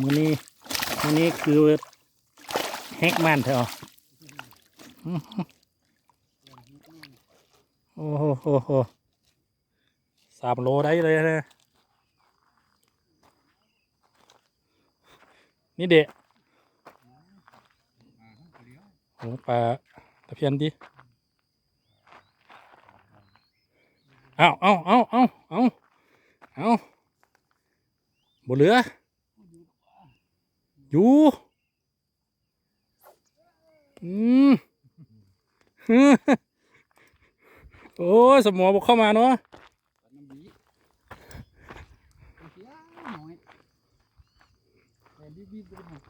มือนี้มือนี้คือแฮกมันเถอะอื้อหือโอ้โหโหสามโลได้เลยนะนี่เด็กโอ้ปลาตะเพียนดิเอาเอาเอาเอาเอาเอาบนเรือ อยู่อืมโอ้ยสมองบอกเข้ามาเนาะน้ำบีเสียหน่อยแต่บีบีบหมด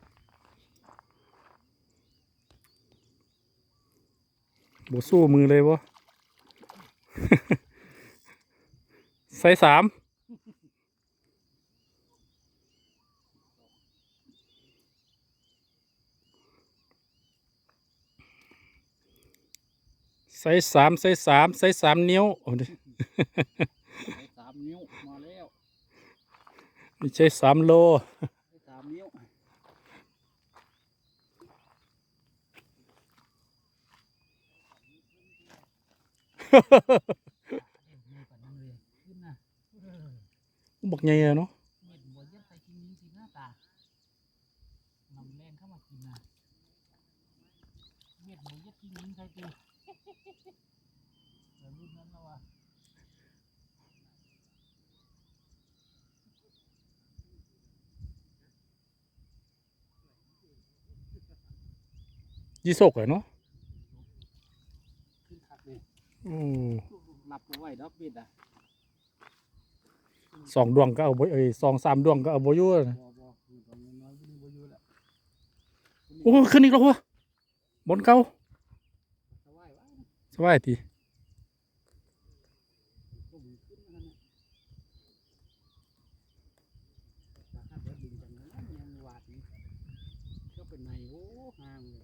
บสู้มือเลยวะใส่สาม ใส่สามใส่สามใส่สามนิ้วโอ้ยสามนิ้วมาแล้วไม่ใช่สามโลสามนิ้วขึ้นนะบอกไงอะเนาะเม็ดบัวเย็บใส่กินนี้สิหน้าตานำแรงเข้ามากินนะเม็ดบัวเย็บกินนี้ใส่ตีเดี๋ยวรุ่นนั้นแล้ววะ ยี่สกเหรอเนาะขึ้นขัดเลยอืมหลับเอาไว้ดอกเบ็ดอะสองดวงก็เอาบ่เอ้ยสองสามดวงก็เอาบ่อยู่นะบอบอคือตอนนี้น้อยไม่ได้บ่อยู่แล้วโอ้ขึ้นอีกแล้ววะบนเก่าสบายไว้นะสบายทีก็มีขึ้นนั่นน่ะแต่ถ้าเดี๋ยวดึงจังนั้นนะยังหวาดนี่ก็เป็นในโอ้ห่างเลย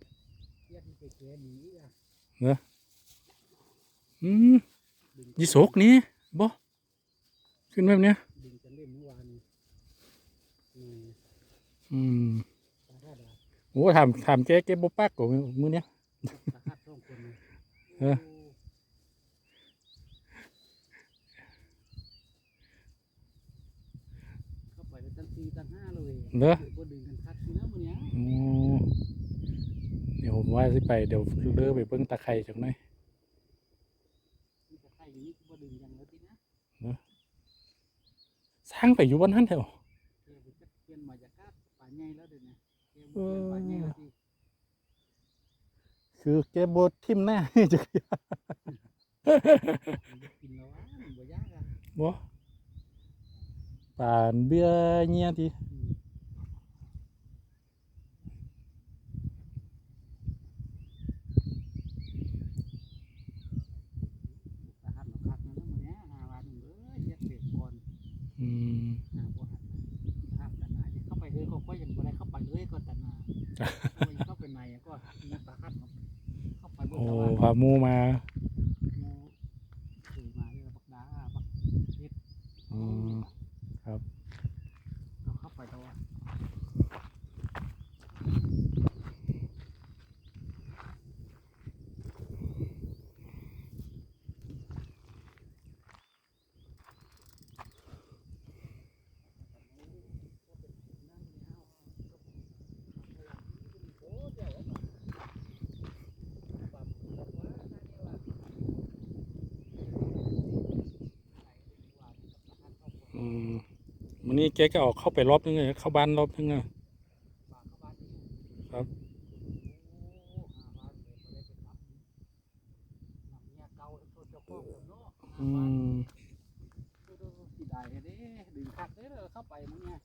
เทียบที่ไปแกหนีอะอืมดึงยี่สกนี่บ่ขึ้นแบบเนี้ยดึงจังเล่นเมื่อวานนี่อืมอืมตาคาดาโอ้ถามถามแกแกบ่ปักกูมื้อเนี้ยตาคาดสองคนเลยเออเข้าไปเป็นตั้งสี่ตั้งห้าเลยเด้อบ่ดึงกันคักสินะมื้อเนี้ย อ๋อเดี๋ยว ผมว่าสิไปเดี๋ยวเลือไปเบิ่งตะไคร้จังหน่อยมีแต่ไข่อยู่นี่คือบ่ดึงจังแล้วตินะสร้างไปอยู่บนนั้นเถอะเออจะเปลี่ยนมาจากกาดป่าใหญ่แล้วเดี๋ยวนี้เออเปลี่ยนป่าใหญ่แล้วสิคือแกบ่ทิ่มหน้าจักมันจะกินแล้วอะมันบ่ยากอะบ่ป่านเบี้ยเงี้ยที อืมตาหันเราคักนั่นนะมื้อเนี้ยหาว่าหนึ่งเอ้ยเฮ็ดเด็กก่อน อืม หาบ่หันห้ามตัดหน้าอย่าเข้าไปเลยก็ก็ยังบ่ได้เข้าไปเลยก็ตัดหน้า เอาไว้เข้าไปในก็มีตาหันเข้าไปบ่โอ้ตะวันพาหมูมา หมูถือมาเรียกว่าบักดาบักเฮ็ด อืม เราเข้าไปตะวัน อืมวั นนี้แกก็ออกเข้าไปรอบนึงเลยเข้าบ้านรอบนึงอะครับอืมสิได้เด้ดึงคักเด้อเข้าไปมึงเนี่ย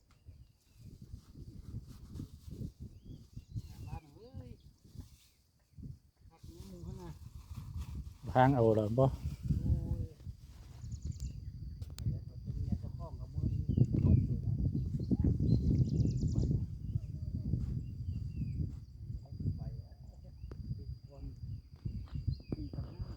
บ้านเอ้ยคักนี้มึงเขาน่ะทางเอาแล้วบ่ โอ้ยเอาเป็นเมียเจ้าของกับมือนี่ลบเลยนะไปอะเป็นคนมีปัญหา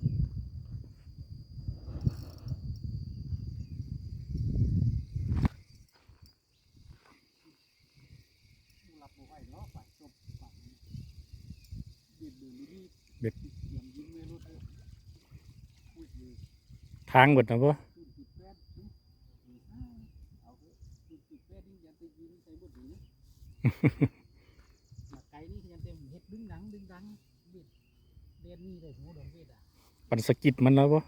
อ เยี่ยมยิ้มไม่รู้ตัวพูดอยู่ ทางเบิดนะบ่ จุดจุดแปดหึอืมอ่าเอาเถอะจุดจุดแปดนี่ยันไปยิงใส่บดดีนะหลักไก่นี่ยันเต็มเฮ็ดดึงดังดึงดังเบ็ดเด่นนี่เลยหัวดองเบ็ดอ่ปันสกิดมันแล้วบ่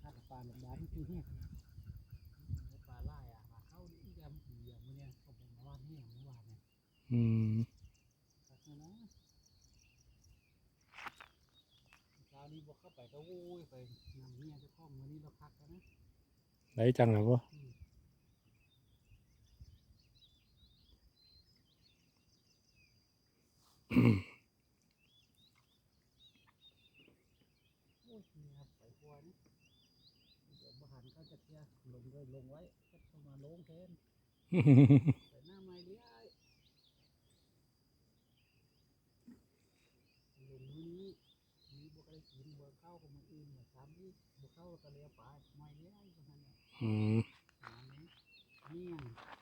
ถ้า เข้าไปก็โว้ยไปนำเนี่ยจะคล้องวันนี้เราพักกันนะได้จังแล้วบ่โอ้ยนี่ครับไปกลัวนี่เดี๋ยวบหันเขาจะเที่ยลงเลยลงไว้ก็ต้องมาลงแทนไปหน้าไม้เลี้ยยลงนี้นี้บวก ได้กินบวกเข้ากับมืออื่นเนี่ยสามที่บวกเข้าก็เลี้ยไปไม่เลี้ยยประมาณนี้อืมประมาณนี้เนี่ย